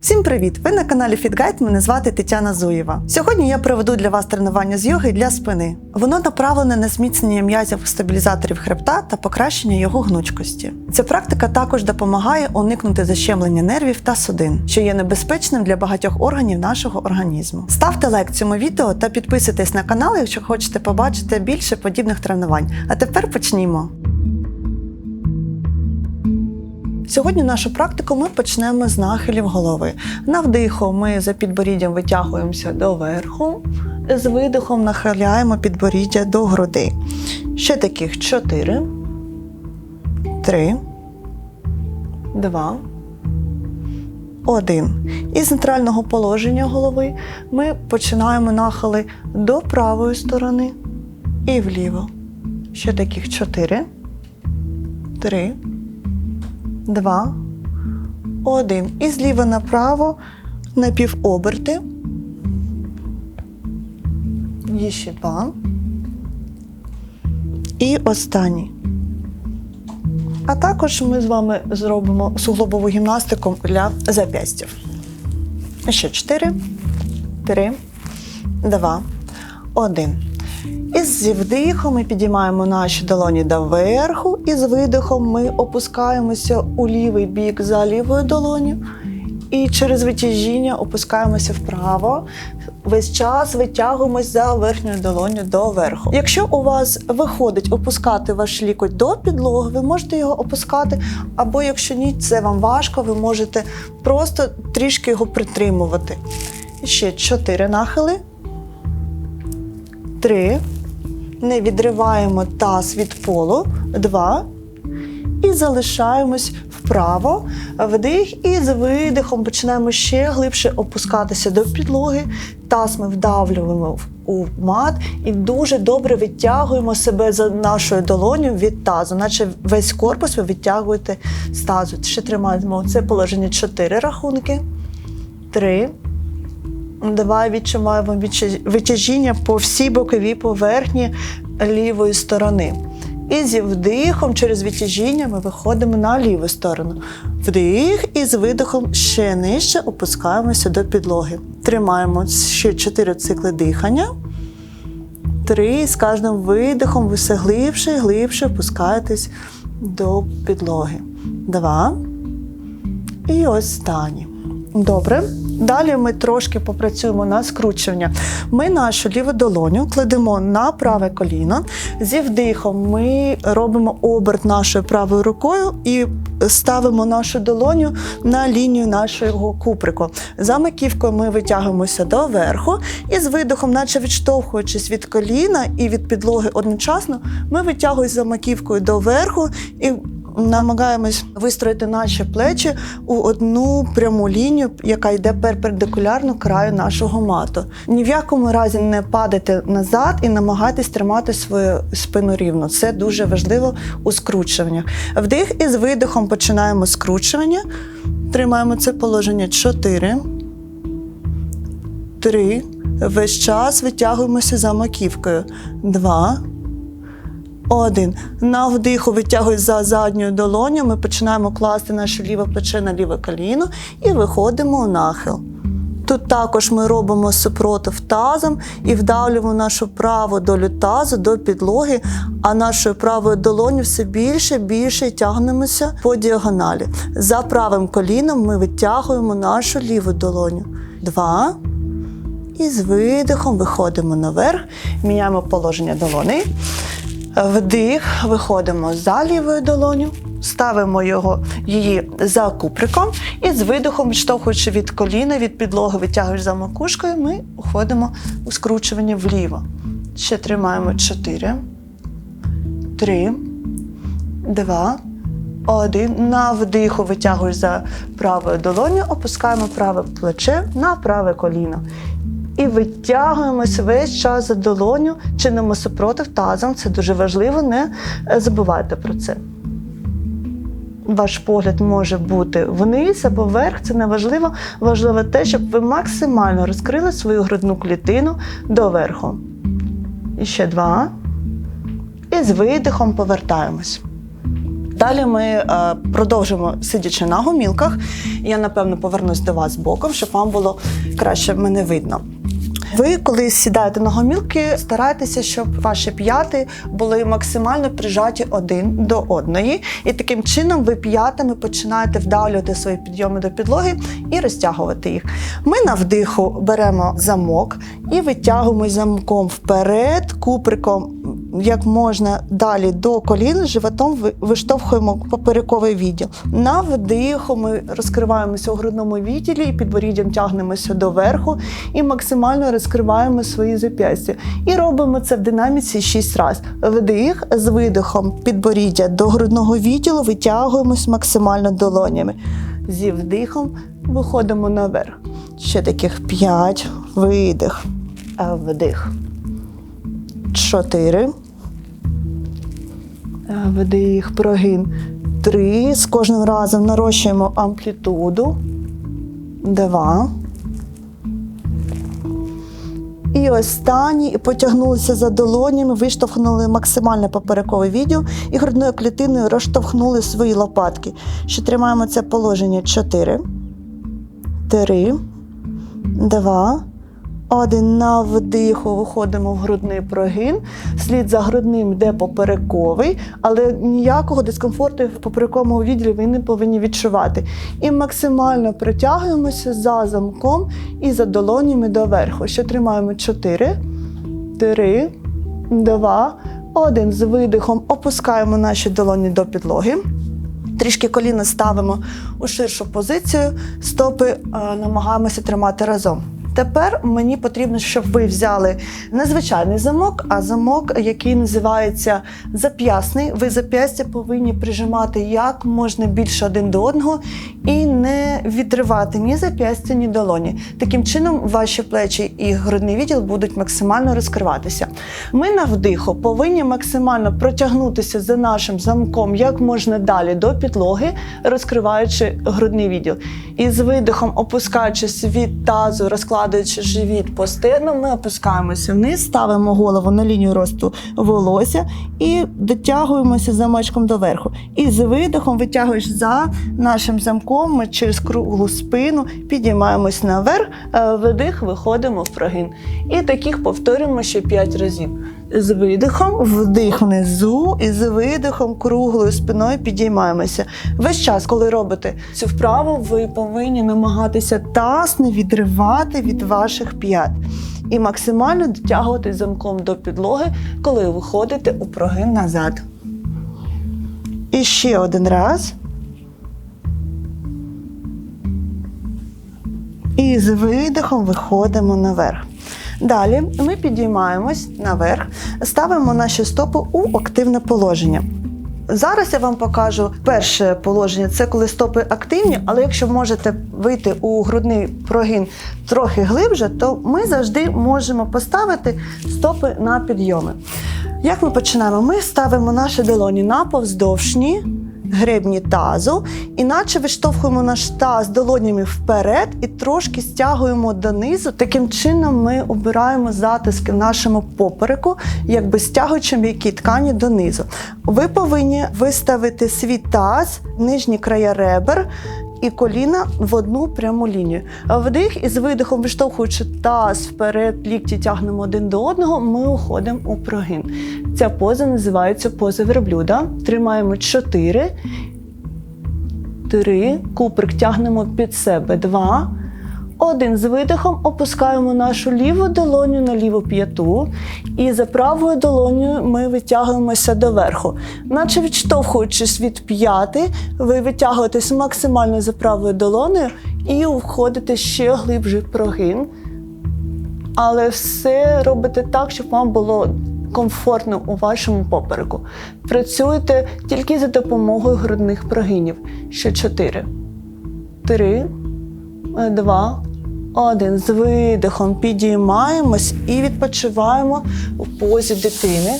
Всім привіт! Ви на каналі FitGuide, Мене звати Тетяна Зуєва. Сьогодні я проведу для вас тренування з йоги для спини. Воно направлене на зміцнення м'язів стабілізаторів хребта та покращення його гнучкості. Ця практика також допомагає уникнути защемлення нервів та судин, що є небезпечним для багатьох органів нашого організму. Ставте лайк цьому відео та підписуйтесь на канал, якщо хочете побачити більше подібних тренувань. А тепер почнімо. Сьогодні нашу практику ми почнемо з нахилів голови. На вдиху ми за підборіддям витягуємося до верху, з видихом нахиляємо підборіддя до грудей. Ще таких 4, 3, 2, 1. Із нейтрального положення голови ми починаємо нахили до правої сторони і вліво. Ще таких 4, 3, два, один. І зліва направо на півоберти. І ще два. І останній. А також ми з вами зробимо суглобову гімнастику для зап'ястів. Ще чотири, три, два, один. І з вдихом ми підіймаємо наші долоні доверху, і з видихом ми опускаємося у лівий бік за лівою долоню. І через витяжіння опускаємося вправо. Весь час витягуємось за верхньою долоню до верху. Якщо у вас виходить опускати ваш лікоть до підлоги, ви можете його опускати, або якщо ні, це вам важко, ви можете просто трішки його притримувати. Ще чотири нахили. Три. Не відриваємо таз від полу. Два. І залишаємось вправо. Вдих і з видихом починаємо ще глибше опускатися до підлоги. Таз ми вдавлюємо у мат і дуже добре відтягуємо себе за нашою долоню від тазу, наче весь корпус ви відтягуєте з тазу. Ще тримаємо це положення чотири рахунки. Три. Давай відчуваємо витяжіння по всій боковій поверхні лівої сторони. І зі вдихом через відтяжіння ми виходимо на ліву сторону. Вдих і з видихом ще нижче опускаємося до підлоги. Тримаємо ще 4 цикли дихання. Три. З кожним видихом ви все глибше і глибше опускаєтесь до підлоги. Два. І останній. Добре. Далі ми трошки попрацюємо на скручування. Ми нашу ліву долоню кладемо на праве коліно. Зі вдихом ми робимо оберт нашою правою рукою і ставимо нашу долоню на лінію нашого куприку. За маківкою ми витягуємося до верху і з видихом, наче відштовхуючись від коліна і від підлоги одночасно, ми витягуємося за маківкою до верху і намагаємось вистроїти наші плечі у одну пряму лінію, яка йде перпендикулярно краю нашого мату. Ні в якому разі не падайте назад і намагайтесь тримати свою спину рівно. Це дуже важливо у скручуваннях. Вдих і з видихом починаємо скручування. Тримаємо це положення 4, 3. Весь час витягуємося за маківкою. 2, один. На вдиху витягуй за задньою долоню. Ми починаємо класти наше ліве плече на ліве коліно і виходимо у нахил. Тут також ми робимо супротив тазом і вдавлюємо нашу праву долю тазу до підлоги, а нашою правою долоню все більше більше тягнемося по діагоналі. За правим коліном ми витягуємо нашу ліву долоню. Два. І з видихом виходимо наверх, міняємо положення долони. Вдих, виходимо за лівою долоню, ставимо його, її за куприком і з видихом, відштовхуючи від коліна, від підлоги, витягуєш за макушкою, ми уходимо у скручування вліво. Ще тримаємо 4, 3, 2, 1. На вдиху витягуєш за правою долоню, опускаємо праве плече на праве коліно. І витягуємось весь час за долоню, чинимо супротив тазом. Це дуже важливо, не е, забувайте про це. Ваш погляд може бути вниз або вверх, це не важливо. Важливо те, щоб ви максимально розкрили свою грудну клітину доверху. І ще два. І з видихом повертаємось. Далі ми е, продовжимо сидячи на гомілках. Я напевно повернусь до вас боком, щоб вам було краще мене видно. Ви, коли сідаєте на гомілки, старайтеся, щоб ваші п'яти були максимально прижаті один до одної. І таким чином ви п'ятами починаєте вдавлювати свої підйоми до підлоги і розтягувати їх. Ми на вдиху беремо замок і витягуємо замком вперед, куприком як можна далі до колін, животом виштовхуємо поперековий відділ. На вдиху ми розкриваємося у грудному відділі і підборіддям тягнемося доверху і максимально розкриваємо свої зап'ястя. І робимо це в динаміці 6 разів. Вдих з видихом підборіддя до грудного відділу витягуємось максимально долонями. Зі вдихом виходимо наверх. Ще таких 5. Видих. Вдих. Чотири. Е, Вдих, прогин. Три. З кожним разом нарощуємо амплітуду. Два. І останній. Потягнулися за долонями, виштовхнули максимально поперековий відділ і грудною клітиною розштовхнули свої лопатки. Ще тримаємо це положення. Чотири. Три. Два. Один на вдиху виходимо в грудний прогин. Слід за грудним йде поперековий, але ніякого дискомфорту в поперековому відділі ви не повинні відчувати. І максимально притягуємося за замком і за долонями доверху. Ще тримаємо 4, 3, 2, 1. З видихом опускаємо наші долоні до підлоги. Трішки коліна ставимо у ширшу позицію, стопи е, намагаємося тримати разом. Тепер мені потрібно, щоб ви взяли незвичайний замок, а замок, який називається зап'ясний. Ви зап'ястя повинні прижимати як можна більше один до одного і не відривати ні зап'ястя, ні долоні. Таким чином, ваші плечі і грудний відділ будуть максимально розкриватися. Ми на вдиху повинні максимально протягнутися за нашим замком як можна далі до підлоги, розкриваючи грудний відділ. І з видихом, опускаючись від тазу, розкладаючи живіт по стегну, ми опускаємося вниз, ставимо голову на лінію росту волосся і дотягуємося замочком доверху. І з видихом витягуєш за нашим замком, ми через круглу спину підіймаємось наверх, видих, виходимо в прогин. І таких повторюємо ще 5 разів. З видихом, вдих внизу, і з видихом круглою спиною підіймаємося. Весь час, коли робите цю вправу, ви повинні намагатися таз не відривати від ваших п'ят. І максимально дотягувати замком до підлоги, коли виходите у прогин назад. І ще один раз. І з видихом виходимо наверх. Далі ми підіймаємось наверх, ставимо наші стопи у активне положення. Зараз я вам покажу перше положення це коли стопи активні, але якщо можете вийти у грудний прогин трохи глибше, то ми завжди можемо поставити стопи на підйоми. Як ми починаємо? Ми ставимо наші долоні на повздовжні гребні тазу, іначе виштовхуємо наш таз долонями вперед і трошки стягуємо донизу. Таким чином ми обираємо затиски в нашому попереку, якби стягуючи м'які ткані донизу. Ви повинні виставити свій таз, нижні края ребер. І коліна в одну пряму лінію. Вдих і з видихом, виштовхуючи таз вперед, лікті тягнемо один до одного, ми уходимо у прогин. Ця поза називається поза верблюда. Тримаємо 4, 3, куприк тягнемо під себе 2, один з видихом опускаємо нашу ліву долоню на ліву п'яту, і за правою долонею ми витягуємося доверху. Наче відштовхуючись від п'яти, ви витягуєтесь максимально за правою долонею і входите ще глибше в прогин. Але все робите так, щоб вам було комфортно у вашому попереку. Працюйте тільки за допомогою грудних прогинів. Ще чотири. Три, два, один. З видихом підіймаємось і відпочиваємо у позі дитини.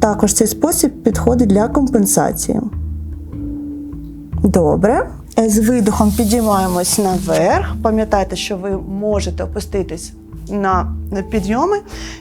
Також цей спосіб підходить для компенсації. Добре. З видихом підіймаємось наверх. Пам'ятайте, що ви можете опуститись на підйоми,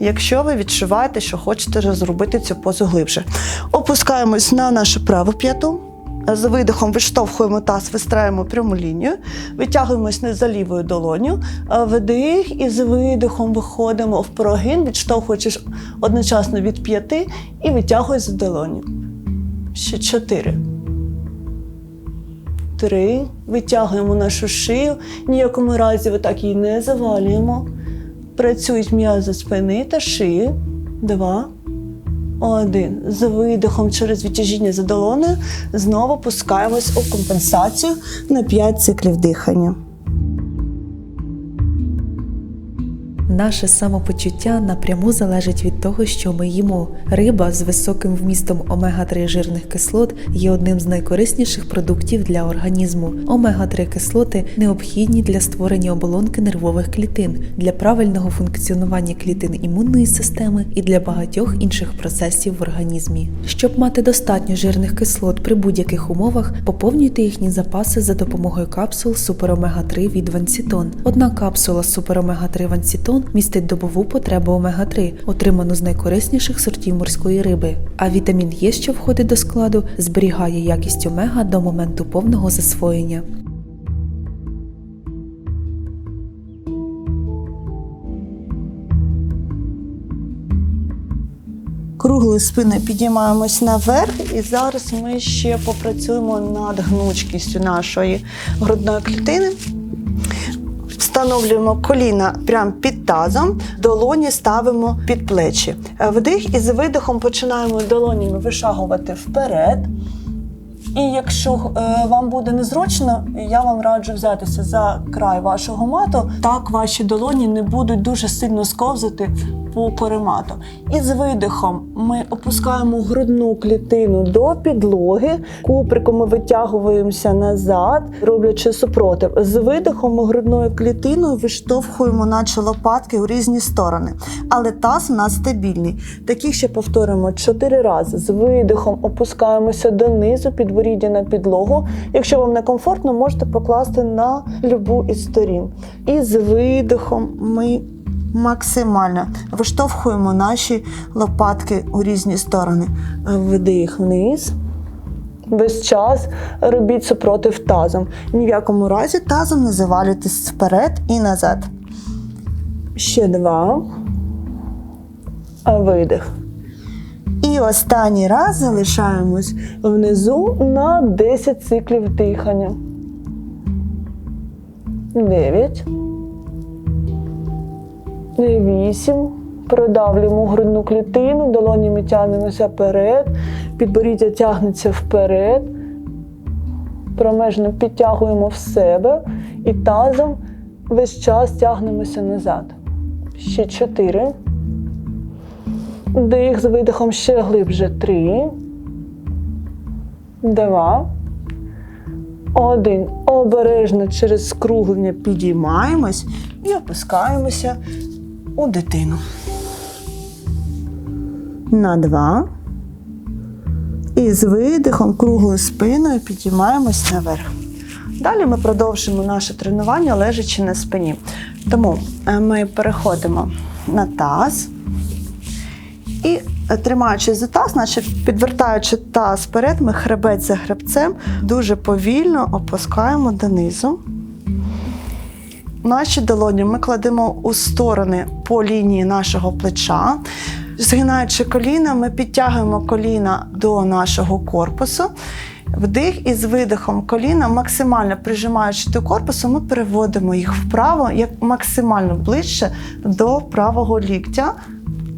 якщо ви відчуваєте, що хочете зробити цю позу глибше. Опускаємось на нашу праву п'яту. З видихом виштовхуємо таз, вистраюємо пряму лінію, витягуємось не за лівою долоню, а вдих і з видихом виходимо в прогин, відштовхуючись одночасно від п'яти і витягуємо за долоню. Ще чотири. Три. Витягуємо нашу шию. Ніякому разі ви так її не завалюємо. Працюють м'язи спини та шиї. Два. Один. З видихом через відтяжіння за долоною знову пускаємось у компенсацію на 5 циклів дихання. Наше самопочуття напряму залежить від того, що ми їмо. Риба з високим вмістом омега-3 жирних кислот є одним з найкорисніших продуктів для організму. Омега-3 кислоти необхідні для створення оболонки нервових клітин, для правильного функціонування клітин імунної системи і для багатьох інших процесів в організмі. Щоб мати достатньо жирних кислот при будь-яких умовах, поповнюйте їхні запаси за допомогою капсул суперомега-3 від Вансітон. Одна капсула суперомега-3 Вансітон містить добову потребу омега-3, отриману з найкорисніших сортів морської риби. А вітамін Е, що входить до складу, зберігає якість омега до моменту повного засвоєння. Круглою спиною підіймаємось наверх, і зараз ми ще попрацюємо над гнучкістю нашої грудної клітини. Встановлюємо коліна прямо під тазом, долоні ставимо під плечі. Е, Вдих і з видихом починаємо долонями вишагувати вперед. І якщо е, вам буде незручно, я вам раджу взятися за край вашого мату. Так ваші долоні не будуть дуже сильно сковзати по коремату. І з видихом ми опускаємо грудну клітину до підлоги, куприком ми витягуємося назад, роблячи супротив. З видихом ми грудною клітиною виштовхуємо наче лопатки у різні сторони. Але таз у нас стабільний. Таких ще повторимо чотири рази. З видихом опускаємося донизу, підборіддя на підлогу. Якщо вам не комфортно, можете покласти на любу із сторін. І з видихом ми максимально виштовхуємо наші лопатки у різні сторони. Вдих вниз. Весь час робіть супротив тазом. Ні в якому разі тазом не завалюйтесь вперед і назад. Ще два. Видих. І останній раз залишаємось внизу на 10 циклів дихання. 9. Вісім. Продавлюємо грудну клітину, долонями тягнемося вперед, підборіддя тягнеться вперед. Промежно підтягуємо в себе і тазом весь час тягнемося назад. Ще чотири. Дих з видихом ще глибше. Три. Два. Один. Обережно через скруглення підіймаємось і опускаємося у дитину. На два. І з видихом круглою спиною підіймаємось наверх. Далі ми продовжимо наше тренування лежачи на спині. Тому е, ми переходимо на таз і е, тримаючи за таз, значить підвертаючи таз вперед, ми хребець за хребцем дуже повільно опускаємо донизу. Наші долоні ми кладемо у сторони по лінії нашого плеча. Згинаючи коліна, ми підтягуємо коліна до нашого корпусу. Вдих і з видихом коліна, максимально прижимаючи до корпусу, ми переводимо їх вправо, як максимально ближче до правого ліктя.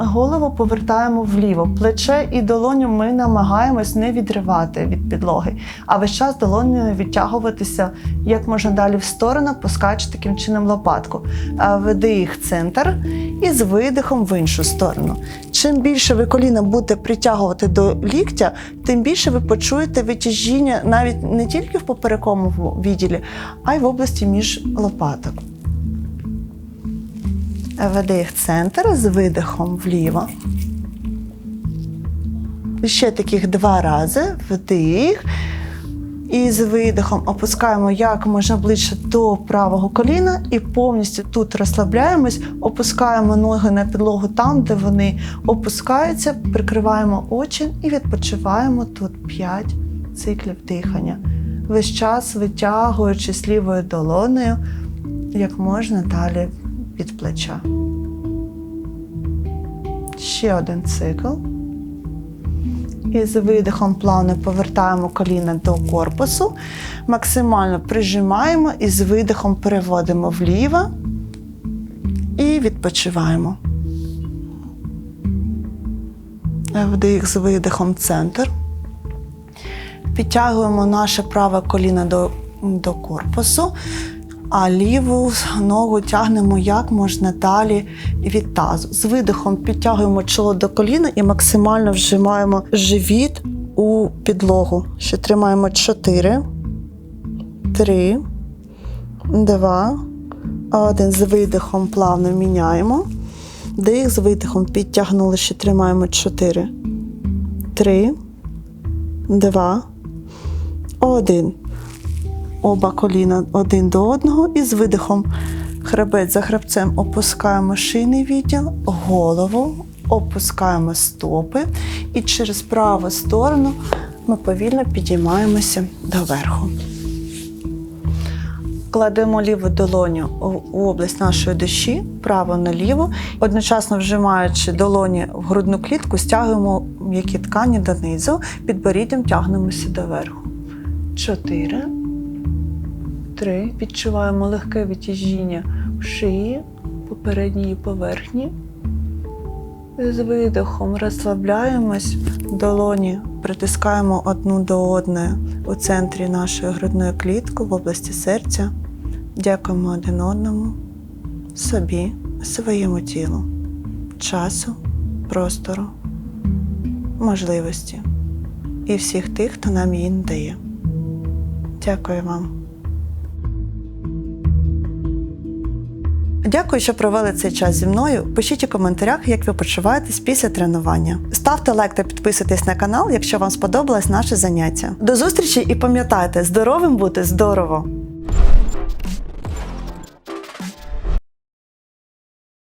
Голову повертаємо вліво. Плече і долоню ми намагаємось не відривати від підлоги, а весь час долонею відтягуватися як можна далі в сторону, пускаючи таким чином лопатку. А Вдих центр і з видихом в іншу сторону. Чим більше ви коліна будете притягувати до ліктя, тим більше ви почуєте витяжіння навіть не тільки в поперековому відділі, а й в області між лопаток. Вдих центр з видихом вліво. Ще таких два рази. Вдих. І з видихом опускаємо як можна ближче до правого коліна і повністю тут розслабляємось, опускаємо ноги на підлогу там, де вони опускаються, прикриваємо очі і відпочиваємо тут 5 циклів дихання. Весь час витягуючись лівою долонею як можна далі від плеча. Ще один цикл. І з видихом плавно повертаємо коліна до корпусу, максимально прижимаємо і з видихом переводимо вліво і відпочиваємо. Вдих з видихом центр. Підтягуємо наше праве коліно до, до корпусу, а ліву ногу тягнемо як можна далі від тазу. З видихом підтягуємо чоло до коліна і максимально вжимаємо живіт у підлогу. Ще тримаємо 4, 3, 2, 1. З видихом плавно міняємо. Дих з видихом підтягнули, ще тримаємо 4, 3, 2, 1 оба коліна один до одного і з видихом хребець за хребцем опускаємо шийний відділ, голову, опускаємо стопи і через праву сторону ми повільно підіймаємося доверху. Кладемо ліву долоню у область нашої душі, право наліво, одночасно вжимаючи долоні в грудну клітку, стягуємо м'які ткані донизу, підборіддям тягнемося доверху. Чотири. Три. Відчуваємо легке відтяжіння в шиї, попередньої поверхні. З видихом розслабляємось, долоні притискаємо одну до одної у центрі нашої грудної клітки в області серця. Дякуємо один одному, собі, своєму тілу, часу, простору, можливості і всіх тих, хто нам її надає. Дякую вам. Дякую, що провели цей час зі мною. Пишіть у коментарях, як ви почуваєтесь після тренування. Ставте лайк та підписуйтесь на канал, якщо вам сподобалось наше заняття. До зустрічі і пам'ятайте, здоровим бути здорово!